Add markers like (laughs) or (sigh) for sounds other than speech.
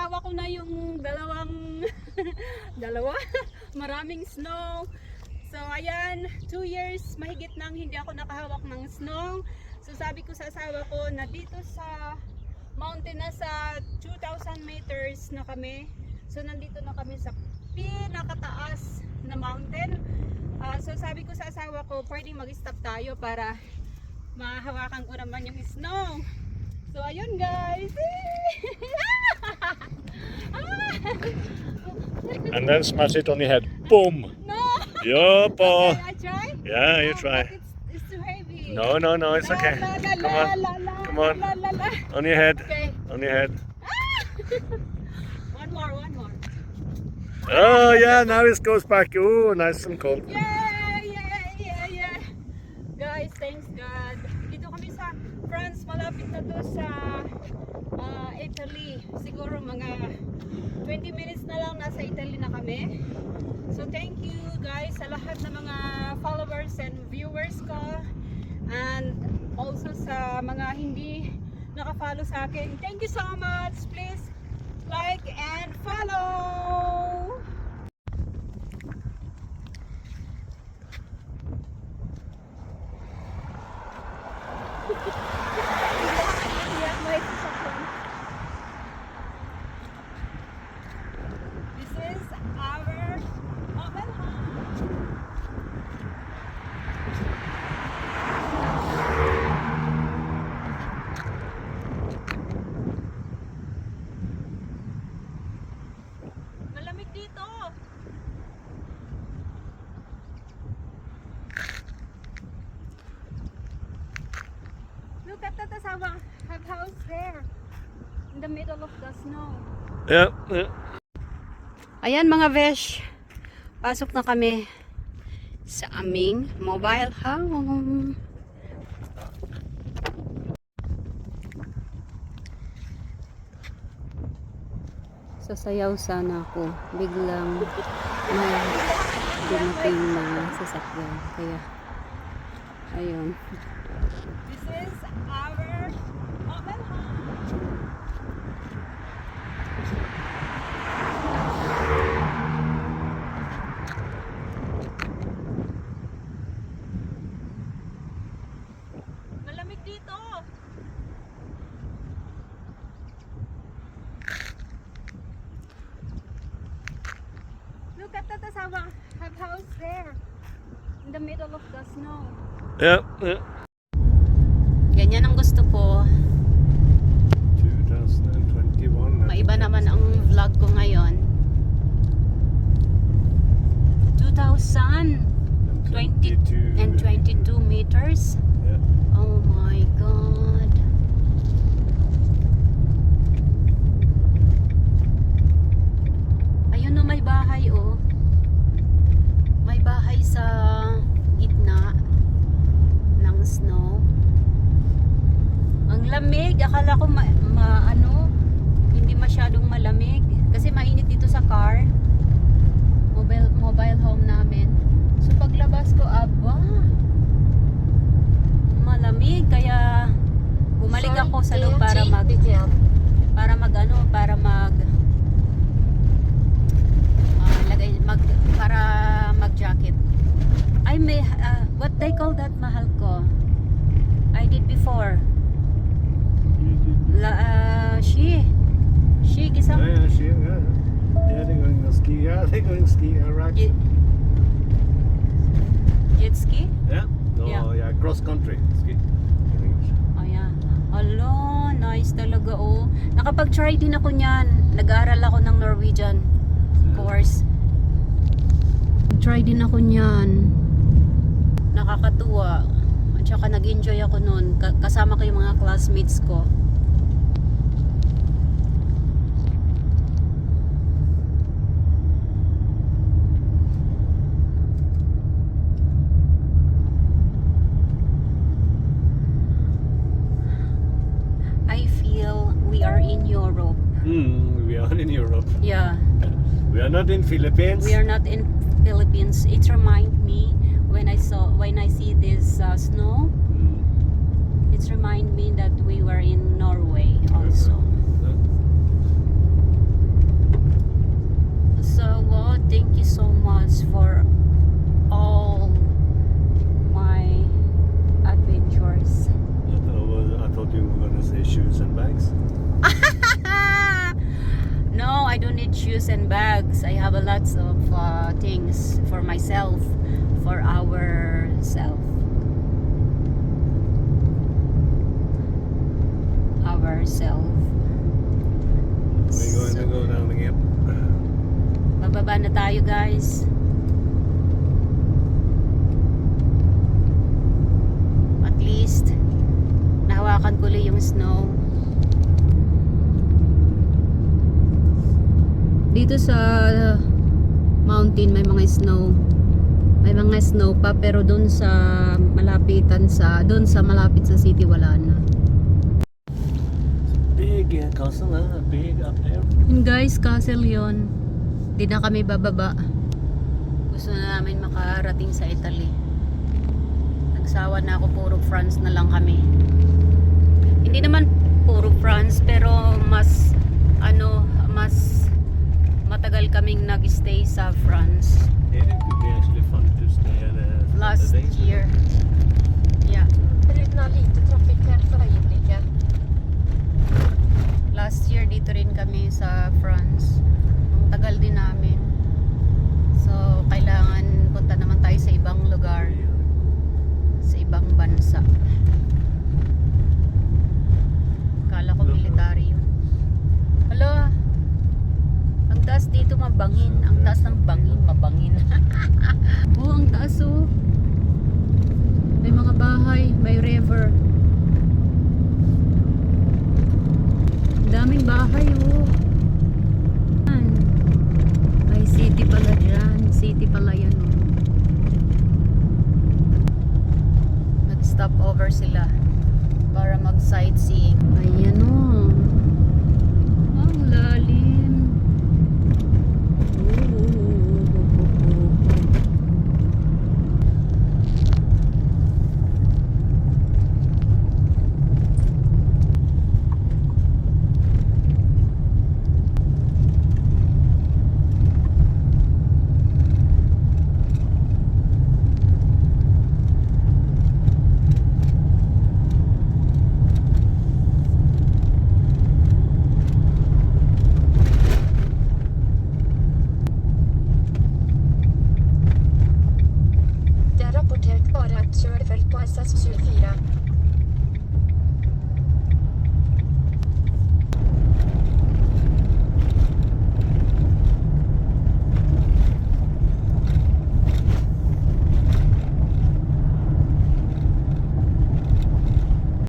hawak ko na yung dalawang (laughs) dalawa? (laughs) Maraming snow. So ayan two years mahigit nang hindi ako nakahawak ng snow. So sabi ko sa asawa ko na dito sa mountain na sa 2,000 meters na kami. So nandito na kami sa pinakataas na mountain. Ah, so sabi ko sa asawa ko pwedeng mag-stop tayo para mahawakan ko naman yung snow And then smash it on your head. Boom! no (laughs) oh. Okay, I try? Yeah, you try. It's, it's too heavy. No, no, no, it's okay. la, la, Come on. la, la, Come on. La, la, la. On your head. Okay. On your head. (laughs) one more, one more. Oh, yeah, now it goes back. Oh, nice and cold. Yeah, yeah, yeah, yeah. Guys, thanks God. Dito kami sa France, malapit na to sa Italy. Siguro mga 20 minutes na lang nasa Italy na kami. So thank you guys sa lahat ng mga followers and viewers ko. And also sa mga hindi nakafollow sa akin. Thank you so much. Please like and follow. Iyak mo ito sa phone. This is our mobile home. Malamig dito. That asawa. Have house there. In the middle of the snow. Yeah, yeah. Ayan mga besh. Pasok na kami sa aming mobile home. Sasayaw sana ako. Biglang may dumating na sasakyan. Kaya, ayun. This is our mobile home. Malamig dito. Look at that asawa. Have house there. In the middle of the snow. Yeah, yeah. Ganyan ang gusto ko. 2021. Maiba naman ang vlog ko ngayon. 2,022 and 22 meters. Yeah. Oh my God. Ayun no, may bahay oh. May bahay sa gitna ng snow. Ang lamig. Akala ko ma, ma- ano, hindi masyadong malamig. Kasi mainit dito sa car. Mobile, mobile home namin. So paglabas ko, aba, malamig kaya bumalik ako sa loob para mag para mag ano para mag ah, lagay mag para mag jacket I may ah, what they call that mahal ko I did before ah, she she Yeah, gisam yeah, she, yeah. Yeah, they're going to ski. Yeah, they're going to ski. Uh, right. jet, jet ski Yeah. No, Yeah. yeah. cross country ski. Ayan. Alo, nice talaga oh. Nakapag-try din ako niyan. Nag-aaral ako ng Norwegian course. Try din ako niyan. Nakakatuwa. At saka nag-enjoy ako noon. Ka- kasama ko yung mga classmates ko. Yeah. We are not in Philippines. We are not in Philippines. It remind me when I saw when I see this uh, snow. Mm. It remind me that we were in Norway also. So well, thank you so much for shoes and bags. I have a lots of uh, things for myself, for ourself. Ourself. We're going to go down again. Bababa na tayo guys. At least, nahawakan ko lang yung snow. Dito sa mountain may mga snow. May mga snow pa pero doon sa malapitan sa doon sa malapit sa city wala na. Big yeah, castle, huh? Big up there. Yun guys, castle yon. Di na kami bababa. Gusto na namin makarating sa Italy. Nagsawa na ako, puro France na lang kami. Hindi naman puro France, pero mas, ano, matagal kaming nag-stay sa France. Yeah, it could be actually fun to stay at uh, Last the days. year. Yeah. Förutom lite trafikk här för ögonblicket. Last year dito rin kami sa France. Ang tagal din namin. So, kailangan punta naman tayo sa ibang lugar. Sa ibang bansa. bangin. Ang taas ng bangin, mabangin. (laughs) oh, ang taas oh. May mga bahay, may river. Daming bahay oh. May city pala dyan. City pala yan oh. Nag-stop over sila para mag-sightseeing. Ayan oh.